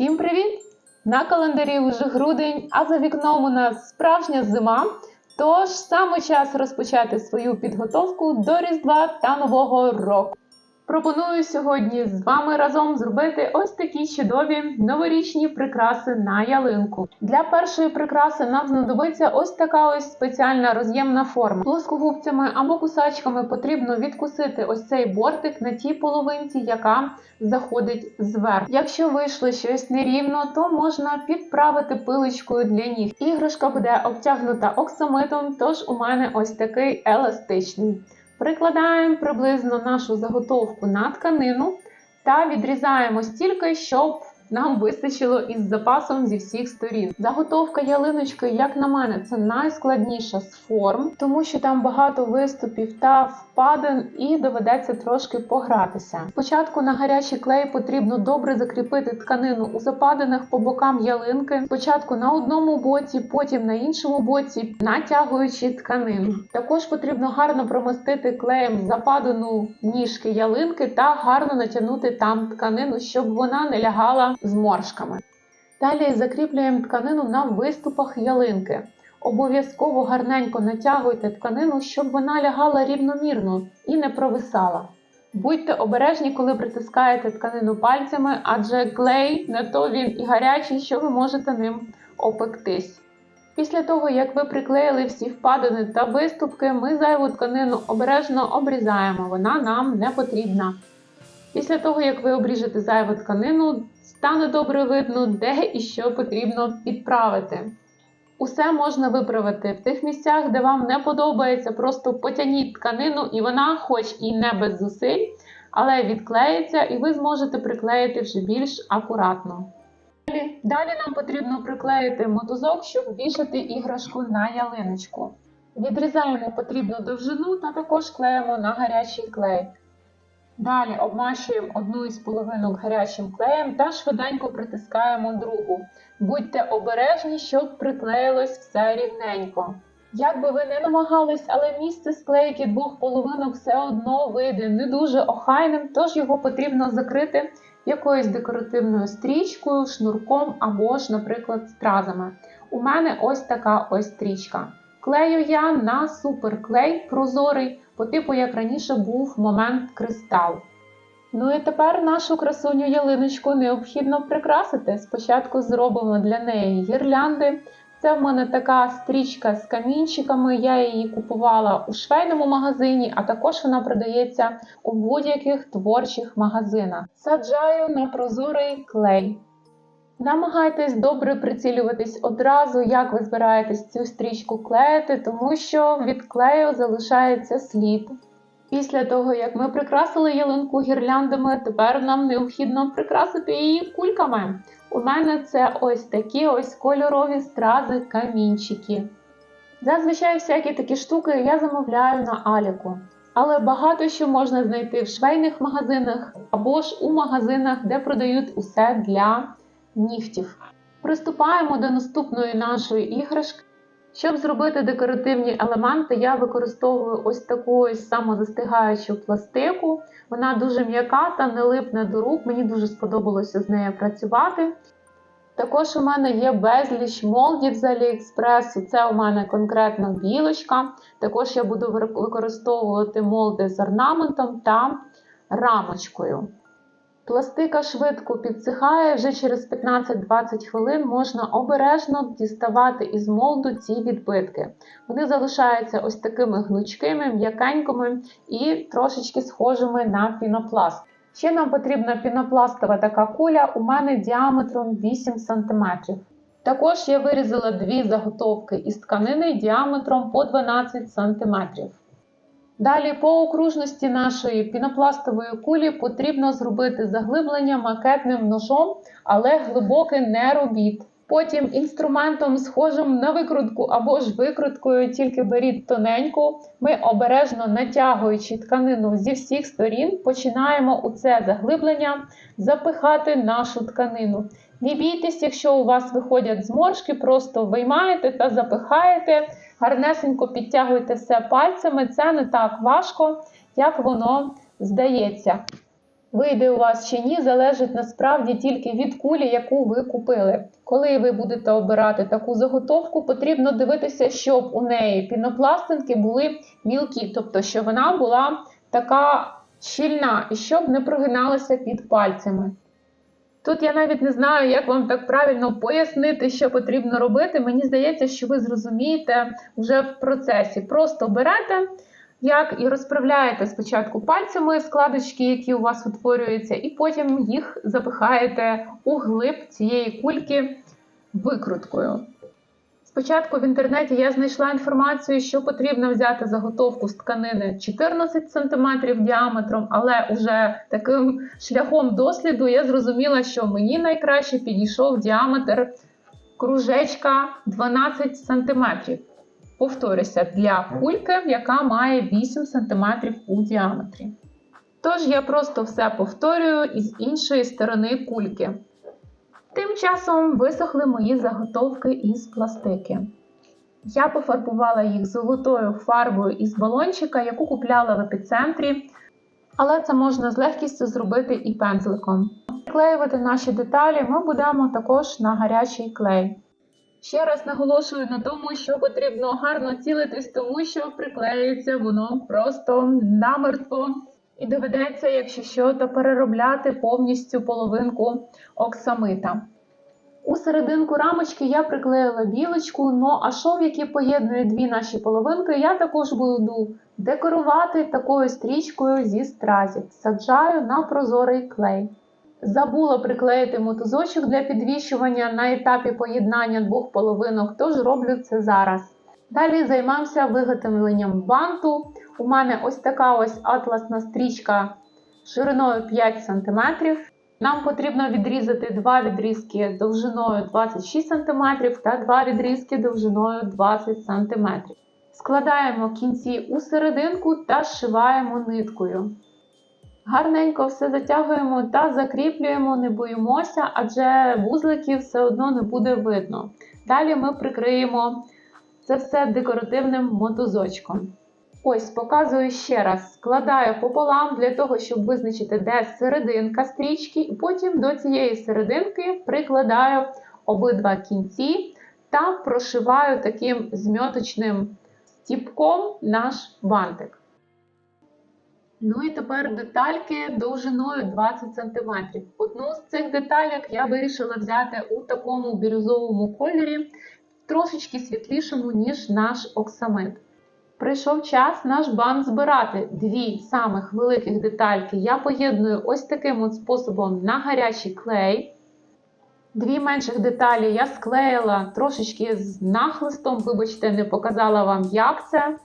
Всім привіт! На календарі вже грудень, а за вікном у нас справжня зима. Тож саме час розпочати свою підготовку до Різдва та Нового року. Пропоную сьогодні з вами разом зробити ось такі чудові новорічні прикраси на ялинку. Для першої прикраси нам знадобиться ось така ось спеціальна роз'ємна форма. Плоскогубцями або кусачками потрібно відкусити ось цей бортик на тій половинці, яка заходить зверху. Якщо вийшло щось нерівно, то можна підправити пилочкою для ніг. Іграшка буде обтягнута оксамитом, тож у мене ось такий еластичний. Прикладаємо приблизно нашу заготовку на тканину та відрізаємо стільки, щоб нам вистачило із запасом зі всіх сторін. Заготовка ялиночки, як на мене, це найскладніша з форм, тому що там багато виступів та впадин, і доведеться трошки погратися. Спочатку на гарячий клей потрібно добре закріпити тканину у западинах по бокам ялинки. Спочатку на одному боці, потім на іншому боці, натягуючи тканину. Також потрібно гарно промастити клеєм западину ніжки ялинки та гарно натягнути там тканину, щоб вона не лягала зморшками. Далі закріплюємо тканину на виступах ялинки. Обов'язково гарненько натягуйте тканину, щоб вона лягала рівномірно і не провисала. Будьте обережні, коли притискаєте тканину пальцями, адже клей не то він і гарячий, що ви можете ним опектись. Після того, як ви приклеїли всі впадини та виступки, ми зайву тканину обережно обрізаємо, вона нам не потрібна. Після того, як ви обріжете зайву тканину, стане добре видно, де і що потрібно підправити. Усе можна виправити в тих місцях, де вам не подобається, просто потягніть тканину, і вона, хоч і не без зусиль, але відклеїться, і ви зможете приклеїти вже більш акуратно. Далі, нам потрібно приклеїти мотузок, щоб вішати іграшку на ялиночку. Відрізаємо потрібну довжину та також клеїмо на гарячий клей. Далі обмащуємо одну із половинок гарячим клеєм та швиденько притискаємо другу. Будьте обережні, щоб приклеїлось все рівненько. Як би ви не намагались, але місце склейки двох половинок все одно вийде не дуже охайним, тож його потрібно закрити якоюсь декоративною стрічкою, шнурком або ж, наприклад, стразами. У мене ось така ось стрічка. Клею я на суперклей прозорий, по типу, як раніше був момент кристал. Ну і тепер нашу красуню ялиночку необхідно прикрасити. Спочатку зробимо для неї гірлянди. Це в мене така стрічка з камінчиками. Я її купувала у швейному магазині, а також вона продається у будь-яких творчих магазинах. Саджаю на прозорий клей. Намагайтесь добре прицілюватись одразу, як ви збираєтесь цю стрічку клеїти, тому що від клею залишається слід. Після того, як ми прикрасили ялинку гірляндами, тепер нам необхідно прикрасити її кульками. У мене це ось такі ось кольорові стрази камінчики. Зазвичай всякі такі штуки я замовляю на Аліку. Але багато що можна знайти в швейних магазинах або ж у магазинах, де продають усе для нігтів. Приступаємо до наступної нашої іграшки. Щоб зробити декоративні елементи, я використовую ось таку ось самозастигаючу пластику. Вона дуже м'яка та не липне до рук. Мені дуже сподобалося з нею працювати. Також у мене є безліч молдів з Аліекспресу. Це у мене конкретно білочка. Також я буду використовувати молди з орнаментом та рамочкою. Пластика швидко підсихає, вже через 15-20 хвилин можна обережно діставати із молду ці відбитки. Вони залишаються ось такими гнучкими, м'якенькими і трошечки схожими на пінопласт. Ще нам потрібна пінопластова така куля, у мене діаметром 8 см. Також я вирізала дві заготовки із тканини діаметром по 12 см. Далі по окружності нашої пінопластової кулі потрібно зробити заглиблення макетним ножом, але глибоке не робіть. Потім інструментом, схожим на викрутку або ж викруткою, тільки беріть тоненьку, ми обережно натягуючи тканину зі всіх сторін, починаємо у це заглиблення запихати нашу тканину. Не бійтесь, якщо у вас виходять зморшки, просто виймаєте та запихаєте. Гарнесенько підтягуйте все пальцями, це не так важко, як воно здається. Вийде у вас чи ні, залежить насправді тільки від кулі, яку ви купили. Коли ви будете обирати таку заготовку, потрібно дивитися, щоб у неї пінопластинки були мілкі, тобто щоб вона була така щільна і щоб не прогиналася під пальцями. Тут я навіть не знаю, як вам так правильно пояснити, що потрібно робити. Мені здається, що ви зрозумієте вже в процесі. Просто берете як і розправляєте спочатку пальцями складочки, які у вас утворюються, і потім їх запихаєте у глиб цієї кульки викруткою. Спочатку в інтернеті я знайшла інформацію, що потрібно взяти заготовку з тканини 14 см діаметром, але уже таким шляхом досліду я зрозуміла, що мені найкраще підійшов діаметр кружечка 12 см. Повторюся, для кульки, яка має 8 см у діаметрі. Тож я просто все повторюю із іншої сторони кульки. Тим часом висохли мої заготовки із пластики. Я пофарбувала їх золотою фарбою із балончика, яку купляла в епіцентрі, але це можна з легкістю зробити і пензликом. Приклеювати наші деталі ми будемо також на гарячий клей. Ще раз наголошую на тому, що потрібно гарно цілитись, тому що приклеюється воно просто намертво. І доведеться, якщо що, то переробляти повністю половинку оксамита. У серединку рамочки я приклеїла білочку, ну а шов, який поєднує дві наші половинки, я також буду декорувати такою стрічкою зі стразів. Саджаю на прозорий клей. Забула приклеїти мотузочок для підвішування на етапі поєднання двох половинок, тож роблю це зараз. Далі займався виготовленням банту. У мене ось така ось атласна стрічка шириною 5 см. Нам потрібно відрізати два відрізки довжиною 26 см та два відрізки довжиною 20 см. Складаємо кінці у серединку та зшиваємо ниткою. Гарненько все затягуємо та закріплюємо, не боїмося, адже вузликів все одно не буде видно. Далі ми прикриємо це все декоративним мотузочком. Ось, показую ще раз, складаю пополам для того, щоб визначити, де серединка стрічки, і потім до цієї серединки прикладаю обидва кінці та прошиваю таким змьоточним стіпком наш бантик. Ну і тепер детальки довжиною 20 см. Одну з цих деталек я вирішила взяти у такому бірюзовому кольорі, трошечки світлішому, ніж наш оксамит. Прийшов час наш бант збирати. Дві самих великих детальки я поєдную ось таким от способом на гарячий клей. Дві менших деталі я склеїла трошечки з нахлистом, вибачте, не показала вам, як це.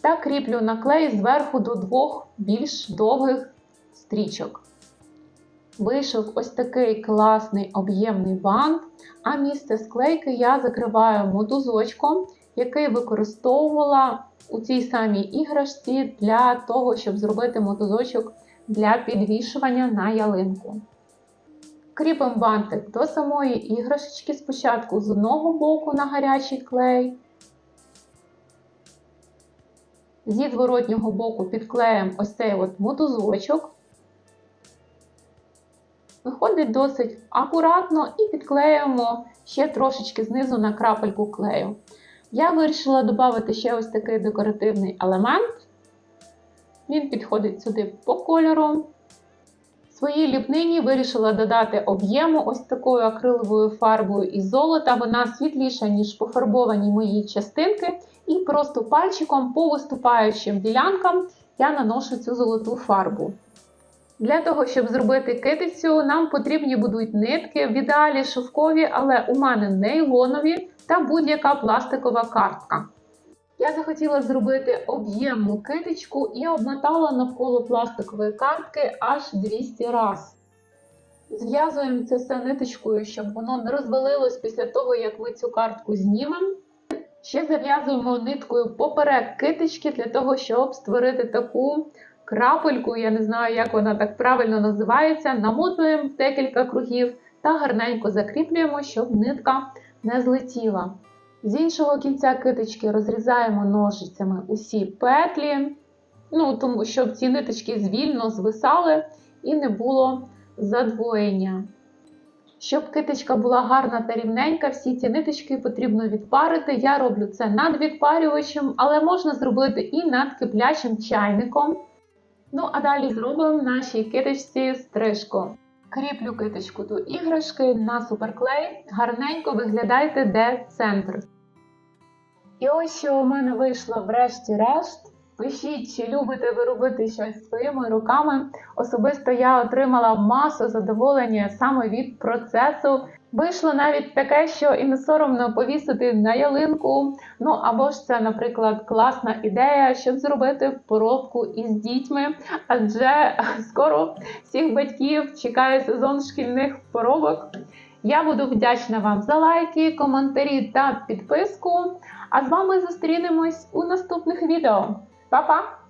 Та кріплю на клей зверху до двох більш довгих стрічок. Вийшов ось такий класний об'ємний бант, а місце склейки я закриваю мотузочком, який використовувала у цій самій іграшці для того, щоб зробити мотузочок для підвішування на ялинку. Кріпимо бантик до самої іграшечки спочатку з одного боку на гарячий клей. Зі зворотнього боку підклеїмо ось цей от мотузочок. Виходить досить акуратно і підклеюємо ще трошечки знизу на крапельку клею. Я вирішила додати ще ось такий декоративний елемент. Він підходить сюди по кольору. Своїй ліпнині вирішила додати об'єму ось такою акриловою фарбою із золота. Вона світліша, ніж пофарбовані мої частинки. І просто пальчиком по виступаючим ділянкам я наношу цю золоту фарбу. Для того, щоб зробити китицю, нам потрібні будуть нитки, в ідеалі шовкові, але у мене нейлонові та будь-яка пластикова картка. Я захотіла зробити об'ємну китичку і обмотала навколо пластикової картки аж 200 раз. Зв'язуємо це все ниточкою, щоб воно не розвалилось після того, як ми цю картку знімемо. Ще зав'язуємо ниткою поперек китички для того, щоб створити таку крапельку, я не знаю, як вона так правильно називається. Намотуємо декілька кругів та гарненько закріплюємо, щоб нитка не злетіла. З іншого кінця китички розрізаємо ножицями усі петлі, ну, тому щоб ці ниточки звільно звисали. і не було задвоєння. Щоб китичка була гарна та рівненька, всі ці ниточки потрібно відпарити. Я роблю це над відпарювачем, але можна зробити і над киплячим чайником. Ну, а далі зробимо нашій китичці стрижку. Кріплю китичку до іграшки на суперклей. Гарненько виглядайте, де центр. І ось що у мене вийшло врешті-решт. Пишіть, чи любите ви робити щось своїми руками. Особисто я отримала масу задоволення саме від процесу. Вийшло навіть таке, що і не соромно повісити на ялинку. Ну або ж це, наприклад, класна ідея, щоб зробити поробку із дітьми. Адже скоро всіх батьків чекає сезон шкільних поробок. Я буду вдячна вам за лайки, коментарі та підписку. А з вами зустрінемось у наступних відео. Па-па!